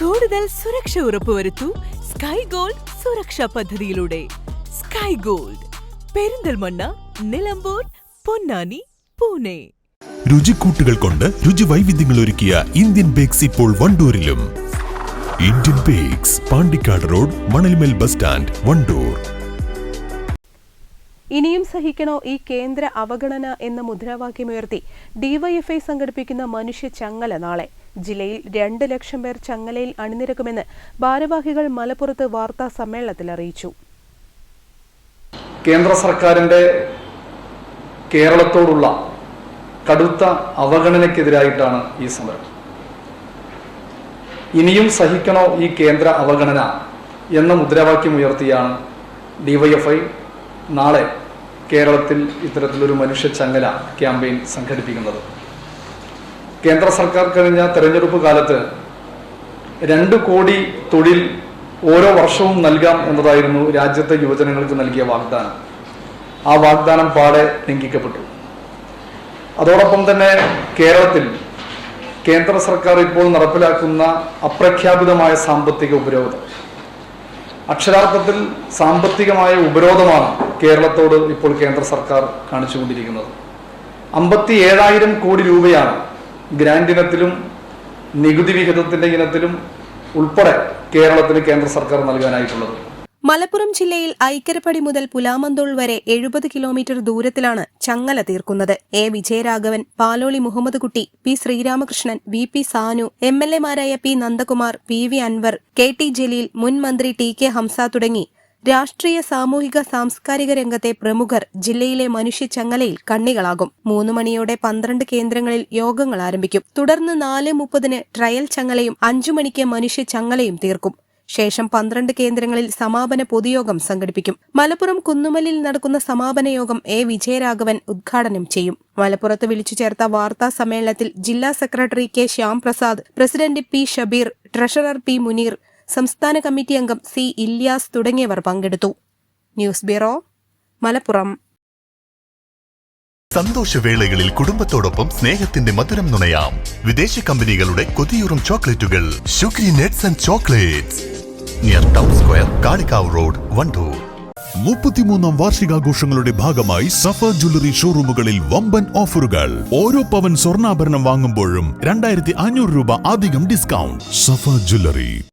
കൂടുതൽ സുരക്ഷ ഉറപ്പുവരുത്തൂ sky gold സുരക്ഷാ പദ്ധതിയിലൂടെ. Sky gold Perinthalmanna Nilambur Ponnani Pune. രുചിക്കൂട്ടുകൾ കൊണ്ട് രുചി വൈവിധ്യങ്ങൾ ഒരുക്കിയ ഇന്ത്യൻ ബേക്സ് ഇപ്പോൾ വണ്ടൂരിലും. Indian bakes Pandikkad road Manalmel bus stand Wandoor. ഇനിയും സഹിക്കണോ ഈ കേന്ദ്ര അവഗണന എന്ന മുദ്രാവാക്യമുയർത്തി ഡിവൈഎഫ്ഐ സംഘടിപ്പിക്കുന്ന മനുഷ്യ ചങ്ങല നാളെ? ജില്ലയിൽ രണ്ട് ലക്ഷം പേർ ചങ്ങലയിൽ അണിനിരക്കുമെന്ന് ഭാരവാഹികൾ മലപ്പുറത്ത് വാർത്താ സമ്മേളനത്തിൽ അറിയിച്ചു. കേന്ദ്ര സർക്കാരിന്റെ കേരളത്തോടുള്ള കടുത്ത അവഗണനയ്ക്കെതിരായിട്ടാണ് ഈ സമരം. ഇനിയും സഹിക്കണോ ഈ കേന്ദ്ര അവഗണന എന്ന മുദ്രാവാക്യം ഉയർത്തിയാണ് ഡിവൈഎഫ്ഐ നാളെ കേരളത്തിൽ ഇത്തരത്തിലൊരു മനുഷ്യ ചങ്ങല ക്യാമ്പയിൻ സംഘടിപ്പിക്കുന്നത്. കേന്ദ്ര സർക്കാർ കഴിഞ്ഞ തെരഞ്ഞെടുപ്പ് കാലത്ത് രണ്ട് കോടി തൊഴിൽ ഓരോ വർഷവും നൽകാം എന്നതായിരുന്നു രാജ്യത്തെ യുവജനങ്ങൾക്ക് നൽകിയ വാഗ്ദാനം. ആ വാഗ്ദാനം പാടെ ലംഘിക്കപ്പെട്ടു. അതോടൊപ്പം തന്നെ കേരളത്തിൽ കേന്ദ്ര സർക്കാർ ഇപ്പോൾ നടപ്പിലാക്കുന്ന അപ്രഖ്യാപിതമായ സാമ്പത്തിക ഉപരോധം. അക്ഷരാർത്ഥത്തിൽ സാമ്പത്തികമായ ഉപരോധമാണ് കേരളത്തോട് ഇപ്പോൾ കേന്ദ്ര സർക്കാർ കാണിച്ചുകൊണ്ടിരിക്കുന്നത്. അമ്പത്തി ഏഴായിരം കോടി രൂപയാണ് ഗ്രാൻഡ് ഇനത്തിലും നികുതി വിഹിതത്തിന്റെ ഇനത്തിലും ഉൾപ്പെടെ കേരളത്തിന് കേന്ദ്ര സർക്കാർ നൽകാനായിട്ടുള്ളത്. മലപ്പുറം ജില്ലയിൽ ഐക്കരപ്പടി മുതൽ പുലാമന്തോൾ വരെ എഴുപത് കിലോമീറ്റർ ദൂരത്തിലാണ് ചങ്ങല തീർക്കുന്നത്. A Vijayaraghavan Paloli Muhammad Kutty P Sreeramakrishnan V P Sanu M L എമാരായ P Nandakumar P V Anvar K T Jaleel മുൻ മന്ത്രി ടി കെ ഹംസ തുടങ്ങി രാഷ്ട്രീയ സാമൂഹിക സാംസ്കാരിക രംഗത്തെ പ്രമുഖർ ജില്ലയിലെ മനുഷ്യ ചങ്ങലയിൽ കണ്ണികളാകും. മൂന്ന് മണിയോടെ പന്ത്രണ്ട് കേന്ദ്രങ്ങളിൽ യോഗങ്ങൾ ആരംഭിക്കും. തുടർന്ന് നാല് മുപ്പതിന് ട്രയൽ ചങ്ങലയും അഞ്ചു മണിക്ക് മനുഷ്യ ചങ്ങലയും തീർക്കും. ശേഷം പന്ത്രണ്ട് കേന്ദ്രങ്ങളിൽ സമാപന പൊതുയോഗം സംഘടിപ്പിക്കും. മലപ്പുറം കുന്നുമലിൽ നടക്കുന്ന സമാപന യോഗം എ വിജയരാഘവൻ ഉദ്ഘാടനം ചെയ്യും. മലപ്പുറത്ത് വിളിച്ചു ചേർത്ത വാർത്താ സമ്മേളനത്തിൽ ജില്ലാ secretary K Shyamprasad president P Shabeer treasurer P Muneer സംസ്ഥാന കമ്മിറ്റി അംഗം സി ഇല്യാസ് തുടങ്ങിയവർ പങ്കെടുത്തു. News bureau Malappuram. സന്തോഷവേളകളിൽ കുടുംബത്തോടൊപ്പം സ്നേഹത്തിന്റെ മധുരം നുണയാം. വിദേശ കമ്പനികളുടെ കൊതിയൂറും ചോക്ലേറ്റുകൾ. Shukri nuts and chocolates. Near town square Kalikavu road Wandoor. മുപ്പത്തിമൂന്നാം വാർഷികാഘോഷങ്ങളുടെ ഭാഗമായി സഫ ജ്വല്ലറി ഷോറൂമുകളിൽ വമ്പൻ ഓഫറുകൾ. ഓരോ പവൻ സ്വർണാഭരണം വാങ്ങുമ്പോഴും രണ്ടായിരത്തി അഞ്ഞൂറ് രൂപ അധികം ഡിസ്കൗണ്ട്. സഫ ജ്വല്ലറി.